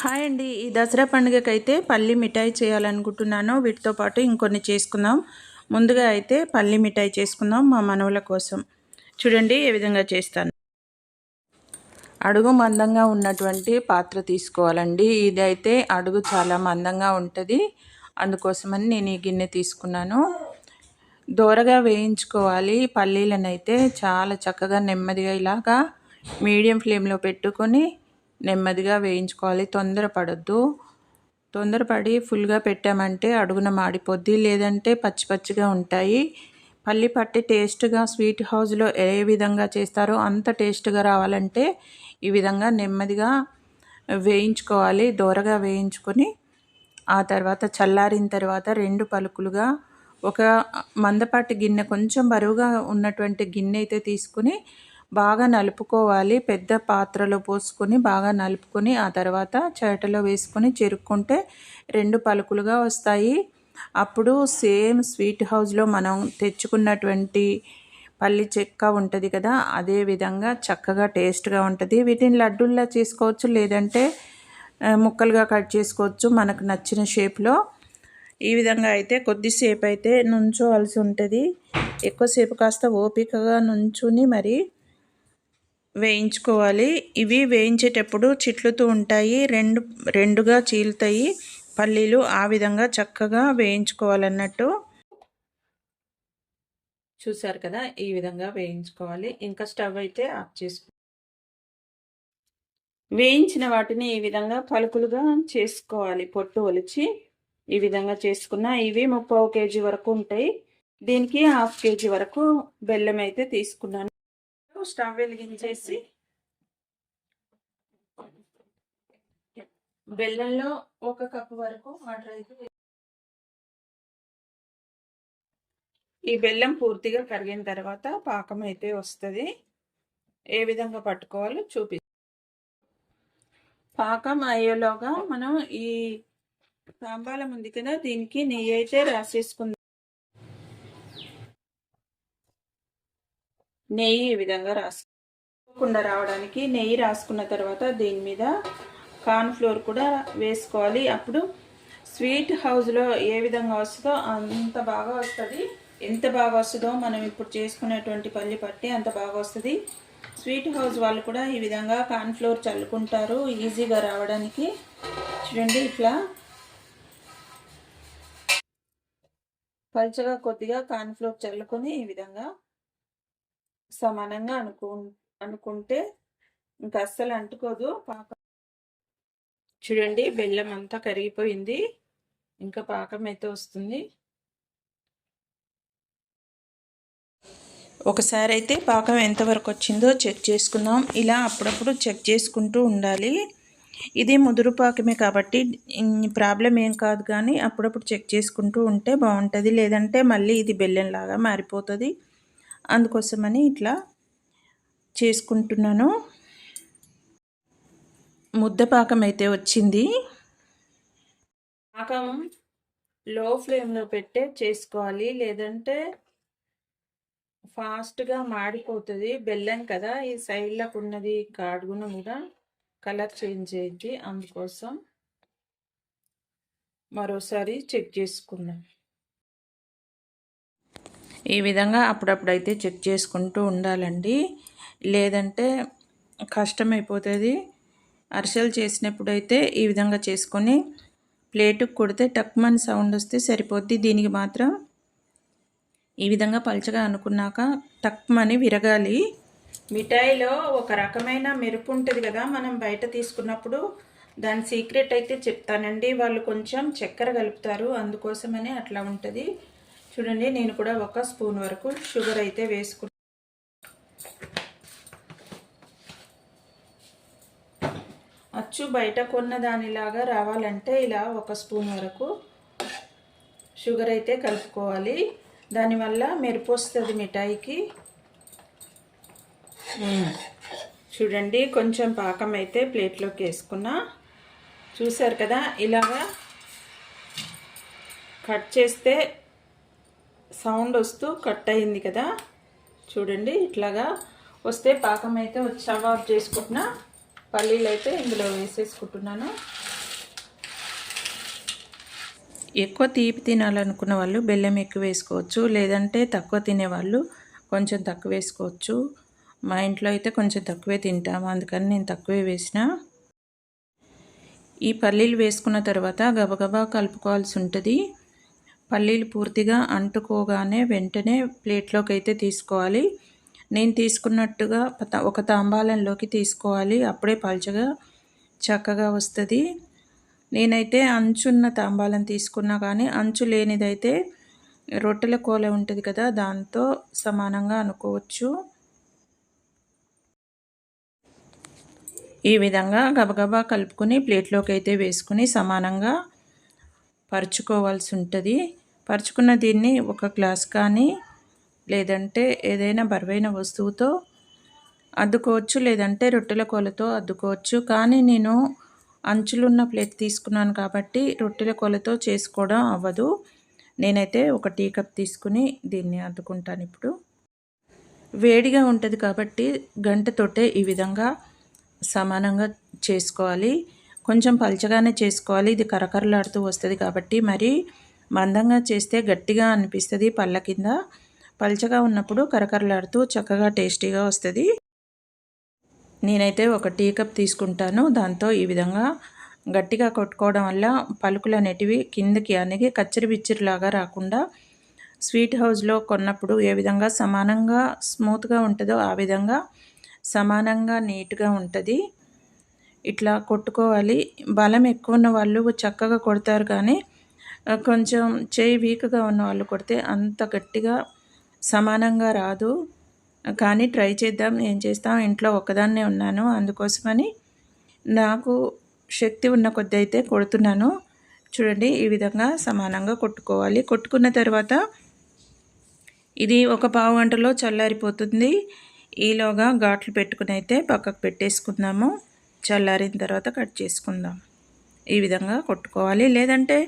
Hi అండి. ఈ దసరా పండుగకైతే పల్లి మిఠాయి చేయాలనుకుంటున్నాను. వీటితో పాటు ఇంకొన్ని చేసుకుందాం. ముందుగా అయితే పల్లి మిఠాయి చేసుకుందాం మా మనవుల కోసం. చూడండి ఏ విధంగా చేస్తాను. అడుగు మందంగా ఉన్నటువంటి పాత్ర తీసుకోవాలండి. ఇది అయితే అడుగు చాలా మందంగా ఉంటుంది. అందుకోసమని నేను ఈ గిన్నె తీసుకున్నాను. దోరగా వేయించుకోవాలి. పల్లీలను అయితే చాలా చక్కగా నెమ్మదిగా ఇలాగా మీడియం ఫ్లేమ్లో పెట్టుకొని నెమ్మదిగా వేయించుకోవాలి. తొందరపడద్దు తొందరపడి ఫుల్గా పెట్టామంటే అడుగున మాడిపోద్ది. లేదంటే పచ్చి పచ్చిగా ఉంటాయి. పల్లి పట్టి టేస్ట్గా స్వీట్ హౌస్లో ఏ విధంగా చేస్తారో అంత టేస్ట్గా రావాలంటే ఈ విధంగా నెమ్మదిగా వేయించుకోవాలి. దోరగా వేయించుకొని ఆ తర్వాత చల్లారిన తర్వాత రెండు పలుకులుగా ఒక మందపాటి గిన్నె కొంచెం బరువుగా ఉన్నటువంటి గిన్నె అయితే తీసుకుని బాగా నలుపుకోవాలి. పెద్ద పాత్రలో పోసుకొని బాగా నలుపుకొని ఆ తర్వాత చేటలో వేసుకొని చెరుక్కుంటే రెండు పలుకులుగా వస్తాయి. అప్పుడు సేమ్ స్వీట్ హౌస్లో మనం తెచ్చుకున్నటువంటి పల్లి చెక్క ఉంటుంది కదా అదే విధంగా చక్కగా టేస్ట్గా ఉంటుంది. వీటిని లడ్డూల్లా చేసుకోవచ్చు లేదంటే ముక్కలుగా కట్ చేసుకోవచ్చు మనకు నచ్చిన షేప్లో. ఈ విధంగా అయితే కొద్దిసేపు అయితే నుంచోవలసి ఉంటుంది. ఎక్కువసేపు కాస్త ఓపికగా నుంచుని మరి వేయించుకోవాలి. ఇవి వేయించేటప్పుడు చిట్లుతూ ఉంటాయి. రెండు రెండుగా చీలుతాయి. పల్లీలు ఆ విధంగా చక్కగా వేయించుకోవాలన్నట్టు. చూసారు కదా? ఈ విధంగా వేయించుకోవాలి. ఇంకా స్టవ్ అయితే ఆఫ్ చేసుకో వేయించిన వాటిని ఈ విధంగా పలుకులుగా చేసుకోవాలి. పొట్టు ఒలిచి ఈ విధంగా చేసుకున్న ఇవి ముప్పై కేజీ వరకు ఉంటాయి. దీనికి హాఫ్ కేజీ వరకు బెల్లం అయితే తీసుకున్నాను. స్టవ్ వెలిగించేసి బెల్లంలో ఒక కప్పు వరకు వాటర్ అయితే ఈ బెల్లం పూర్తిగా కరిగిన తర్వాత పాకం అయితే వస్తుంది. ఏ విధంగా పట్టుకోవాలో చూపి పాకం అయ్యేలోగా మనం ఈ తాంబాలం ఉంది కదా దీనికి నెయ్యి అయితే రాసేసుకుందాం. నెయ్యి ఈ విధంగా రాసుకోకుండా రావడానికి నెయ్యి రాసుకున్న తర్వాత దీని మీద కార్న్ ఫ్లోర్ కూడా వేసుకోవాలి. అప్పుడు స్వీట్ హౌస్లో ఏ విధంగా వస్తుందో అంత బాగా వస్తుంది. ఎంత బాగా వస్తుందో మనం ఇప్పుడు చేసుకునేటువంటి పల్లి పట్టి అంత బాగా వస్తుంది. స్వీట్ హౌస్ వాళ్ళు కూడా ఈ విధంగా కార్న్ ఫ్లోర్ చల్లుకుంటారు ఈజీగా రావడానికి. చూడండి ఇట్లా పలుచగా కొద్దిగా కార్న్ ఫ్లోర్ చల్లుకొని ఈ విధంగా సమానంగా అనుకు అనుకుంటే ఇంకా అస్సలు అంటుకోదు. పాకం చూడండి బెల్లం అంతా కరిగిపోయింది. ఇంకా పాకం అయితే వస్తుంది. ఒకసారి అయితే పాకం ఎంతవరకు వచ్చిందో చెక్ చేసుకుందాం. ఇలా అప్పుడప్పుడు చెక్ చేసుకుంటూ ఉండాలి. ఇది ముదురు పాకమే కాబట్టి ప్రాబ్లం ఏం కాదు కానీ అప్పుడప్పుడు చెక్ చేసుకుంటూ ఉంటే బాగుంటుంది. లేదంటే మళ్ళీ ఇది బెల్లంలాగా మారిపోతుంది. అందుకోసమని ఇట్లా చేసుకుంటున్నాను. ముద్ద పాకం అయితే వచ్చింది. పాకం లో ఫ్లేమ్లో పెట్టే చేసుకోవాలి. లేదంటే ఫాస్ట్గా మాడిపోతుంది. బెల్లం కదా ఈ సైడ్లకు ఉన్నది కాడుగున కూడా కలర్ చేంజ్ అయింది. అందుకోసం మరోసారి చెక్ చేసుకుందాం. ఈ విధంగా అప్పుడప్పుడైతే చెక్ చేసుకుంటూ ఉండాలండి. లేదంటే కష్టమైపోతుంది. అరిసెలు చేసినప్పుడైతే ఈ విధంగా చేసుకొని ప్లేటుకు కొడితే టక్మన్ సౌండ్ వస్తే సరిపోద్ది. దీనికి మాత్రం ఈ విధంగా పలచగా అనుకున్నాక టక్మని విరగాలి. మిఠాయిలో ఒక రకమైన మెరుపు ఉంటుంది కదా మనం బయట తీసుకున్నప్పుడు దాని సీక్రెట్ అయితే చెప్తానండి. వాళ్ళు కొంచెం చక్కెర కలుపుతారు అందుకోసమనే అట్లా ఉంటుంది. చూడండి నేను కూడా ఒక స్పూన్ వరకు షుగర్ అయితే వేసుకున్నాను అచ్చు బయట కొన్న దానిలాగా రావాలంటే ఇలా ఒక స్పూన్ వరకు షుగర్ అయితే కలుపుకోవాలి. దానివల్ల మెరుపు వస్తుంది మిఠాయికి. చూడండి కొంచెం పాకం అయితే ప్లేట్లోకి వేసుకున్నా. చూసారు కదా ఇలాగా కట్ చేస్తే సౌండ్ వస్తూ కట్ అయింది కదా. చూడండి ఇట్లాగా వస్తే పాకం అయితే వచ్చావా ఆఫ్ చేసుకుంటున్నా. పల్లీలు అయితే ఇందులో వేసేసుకుంటున్నాను. ఎక్కువ తీపి తినాలనుకున్న వాళ్ళు బెల్లం ఎక్కువ వేసుకోవచ్చు లేదంటే తక్కువ తినేవాళ్ళు కొంచెం తక్కువ వేసుకోవచ్చు. మా ఇంట్లో అయితే కొంచెం తక్కువే తింటాము అందుకని నేను తక్కువే వేసిన. ఈ పల్లీలు వేసుకున్న తర్వాత గబగబా కలుపుకోవాల్సి ఉంటుంది. పల్లీలు పూర్తిగా అంటుకోగానే వెంటనే ప్లేట్లోకి అయితే తీసుకోవాలి. నేను తీసుకున్నట్టుగా ఒక తాంబాలంలోకి తీసుకోవాలి. అప్పుడే పలుచగా చక్కగా వస్తుంది. నేనైతే అంచున్న తాంబాలం తీసుకున్నా కానీ అంచు లేనిదైతే రొట్టెల కోల ఉంటుంది కదా దాంతో సమానంగా అనుకోవచ్చు. ఈ విధంగా గబగబా కలుపుకొని ప్లేట్లోకి అయితే వేసుకుని సమానంగా పరుచుకోవాల్సి ఉంటుంది పరుచుకున్న దీన్ని ఒక గ్లాస్ కానీ లేదంటే ఏదైనా బరువైన వస్తువుతో అద్దుకోవచ్చు లేదంటే రొట్టెల కోలతో అద్దుకోవచ్చు. కానీ నేను అంచులున్న ప్లేట్ తీసుకున్నాను కాబట్టి రొట్టెల కొలతో చేసుకోవడం అవ్వదు. నేనైతే ఒక టీ కప్ తీసుకుని దీన్ని అద్దుకుంటాను ఇప్పుడు. వేడిగా ఉంటుంది కాబట్టి గంటతోటే ఈ విధంగా సమానంగా చేసుకోవాలి. కొంచెం పలచగానే చేసుకోవాలి. ఇది కరకరలాడుతూ వస్తుంది కాబట్టి మరి మందంగా చేస్తే గట్టిగా అనిపిస్తుంది పళ్ళ కింద. పల్చగా ఉన్నప్పుడు కరకరలాడుతూ చక్కగా టేస్టీగా వస్తుంది. నేనైతే ఒక టీ కప్ తీసుకుంటాను. దాంతో ఈ విధంగా గట్టిగా కొట్టుకోవడం వల్ల పలుకులు అనేటివి కిందకి అనేది కచ్చరి బిచ్చరిలాగా రాకుండా స్వీట్ హౌస్లో కొన్నప్పుడు ఏ విధంగా సమానంగా స్మూత్గా ఉంటుందో ఆ విధంగా సమానంగా నీట్గా ఉంటుంది. ఇట్లా కొట్టుకోవాలి. బలం ఎక్కువ ఉన్న వాళ్ళు చక్కగా కొడతారు కానీ కొంచెం చేయి వీక్గా ఉన్న వాళ్ళు కొడితే అంత గట్టిగా సమానంగా రాదు. కానీ ట్రై చేద్దాం ఏం చేస్తాం ఇంట్లో ఒక్కదాన్నే ఉన్నాను అందుకోసమని నాకు శక్తి ఉన్న కొద్ది అయితే కొడుతున్నాను. చూడండి ఈ విధంగా సమానంగా కొట్టుకోవాలి. కొట్టుకున్న తర్వాత ఇది ఒక పావు గంటలో చల్లారిపోతుంది. ఈలోగా ఘాట్లు పెట్టుకుని అయితే పక్కకు పెట్టేసుకుందాము. చల్లారిన తర్వాత కట్ చేసుకుందాం. ఈ విధంగా కొట్టుకోవాలి. లేదంటే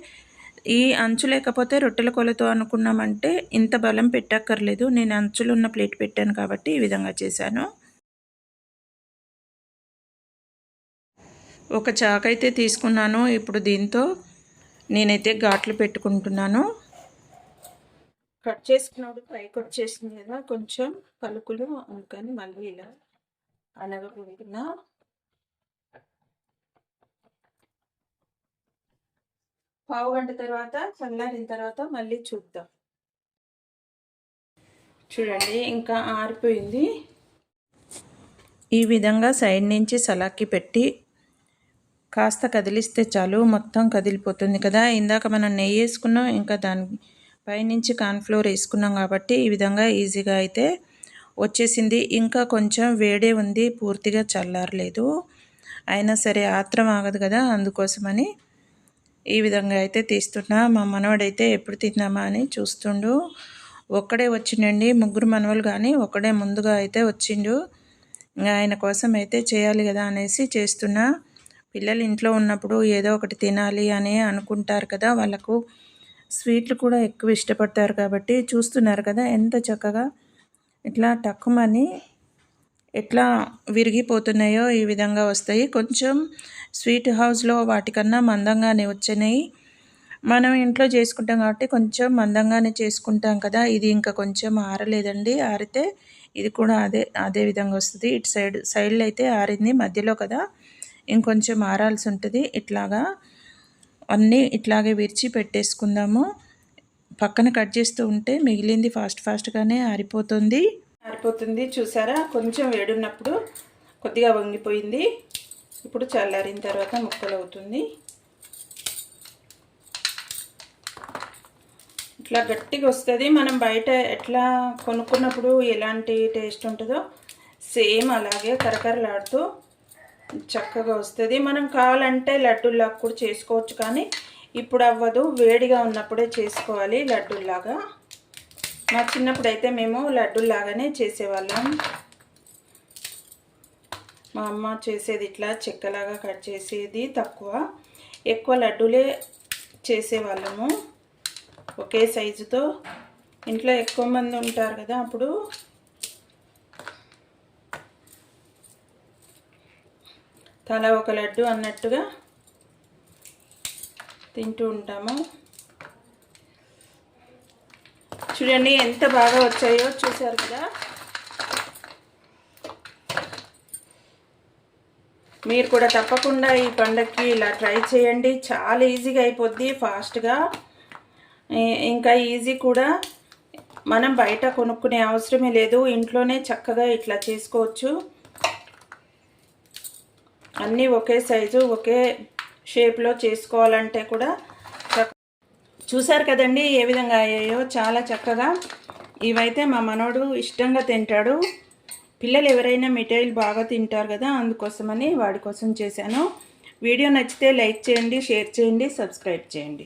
ఈ అంచు లేకపోతే రొట్టెల కొలతో అనుకున్నామంటే ఇంత బలం పెట్టక్కర్లేదు. నేను అంచులు ఉన్న ప్లేట్ పెట్టాను కాబట్టి ఈ విధంగా చేశాను. ఒక చాకైతే తీసుకున్నాను. ఇప్పుడు దీంతో నేనైతే ఘాట్లు పెట్టుకుంటున్నాను. కట్ చేసుకున్నప్పుడు పైకి వచ్చేసింది కదా కొంచెం పలుకులు అందుకని మళ్ళీ ఇలా అనగకుంటున్నా పావు గంట తర్వాత చల్లారిన తర్వాత మళ్ళీ చూద్దాం. చూడండి ఇంకా ఆరిపోయింది. ఈ విధంగా సైడ్ నుంచి సలాకి పెట్టి కాస్త కదిలిస్తే చాలు మొత్తం కదిలిపోతుంది కదా. ఇందాక మనం నెయ్యి వేసుకున్నాం ఇంకా దాని పైనుంచి కార్న్ఫ్లోర్ వేసుకున్నాం కాబట్టి ఈ విధంగా ఈజీగా అయితే వచ్చేసింది. ఇంకా కొంచెం వేడే ఉంది పూర్తిగా చల్లారలేదు. అయినా సరే ఆత్రం ఆగదు కదా అందుకోసమని ఈ విధంగా అయితే తీస్తున్నా. మా మనవడైతే ఎప్పుడు తిన్నామా అని చూస్తుండు. ఒక్కడే వచ్చిండండి. ముగ్గురు మనవలు కానీ ఒక్కడే ముందుగా అయితే వచ్చిండు. ఆయన కోసం అయితే చేయాలి కదా అనేసి చేస్తున్నా. పిల్లలు ఇంట్లో ఉన్నప్పుడు ఏదో ఒకటి తినాలి అని అనుకుంటారు కదా వాళ్ళకు. స్వీట్లు కూడా ఎక్కువ ఇష్టపడతారు కాబట్టి చూస్తున్నారు కదా ఎంత చక్కగా. ఇట్లా టక్కుమని ఎట్లా విరిగిపోతున్నాయో ఈ విధంగా వస్తాయి. కొంచెం స్వీట్ హౌస్లో వాటికన్నా మందంగానే వచ్చినాయి. మనం ఇంట్లో చేసుకుంటాం కాబట్టి కొంచెం మందంగానే చేసుకుంటాం కదా. ఇది ఇంకా కొంచెం ఆరలేదండి. ఆరితే ఇది కూడా అదే అదే విధంగా వస్తుంది. ఇటు సైడ్ సైడ్లో అయితే ఆరింది మధ్యలో కదా. ఇంకొంచెం ఆరాల్సి ఉంటుంది. ఇట్లాగా అన్నీ ఇట్లాగే విరిచి పెట్టేసుకుందాము. పక్కన కట్ చేస్తూ ఉంటే మిగిలింది ఫాస్ట్ ఫాస్ట్గానే ఆరిపోతుంది. ఆరిపోతుంది చూసారా? కొంచెం వేడున్నప్పుడు కొద్దిగా వంగిపోయింది. ఇప్పుడు చల్లారిన తర్వాత ముక్కలు అవుతుంది ఇట్లా గట్టిగా వస్తుంది. మనం బయట ఎట్లా కొనుక్కున్నప్పుడు ఎలాంటి టేస్ట్ ఉంటుందో సేమ్ అలాగే కరకరలాడుతూ చక్కగా వస్తుంది. మనం కావాలంటే లడ్డూలాగా కూడా చేసుకోవచ్చు కానీ ఇప్పుడు అవ్వదు. వేడిగా ఉన్నప్పుడే చేసుకోవాలి లడ్డూలాగా మా చిన్నప్పుడు అయితే మేము లడ్డూలాగానే చేసేవాళ్ళం. మా అమ్మ చేసేది ఇట్లా చెక్కలాగా కట్ చేసేది తక్కువ. ఎక్కువ లడ్డూలే చేసేవాళ్ళము. ఒకే సైజుతో. ఇంట్లో ఎక్కువ మంది ఉంటారు కదా అప్పుడు. తల ఒక లడ్డు అన్నట్టుగా తింటూ ఉంటాము. చూడండి ఎంత బాగా వచ్చాయో చూసారు కదా? మీరు కూడా తప్పకుండా ఈ పండగకి ఇలా ట్రై చేయండి. చాలా ఈజీగా అయిపోద్ది ఫాస్ట్గా ఇంకా ఈజీ కూడా. మనం బయట కొనుక్కునే అవసరమే లేదు ఇంట్లోనే చక్కగా ఇట్లా చేసుకోవచ్చు. అన్నీ ఒకే సైజు ఒకే షేప్లో చేసుకోవాలంటే కూడా చూశారు కదండి ఏ విధంగా అయ్యాయో? చాలా చక్కగా. ఇవైతే మా మనోడు ఇష్టంగా తింటాడు. పిల్లలు ఎవరైనా మిఠాయిలు బాగా తింటారు కదా అందుకోసమని వాడి కోసం చేశాను. వీడియో నచ్చితే లైక్ చేయండి షేర్ చేయండి సబ్స్క్రైబ్ చేయండి.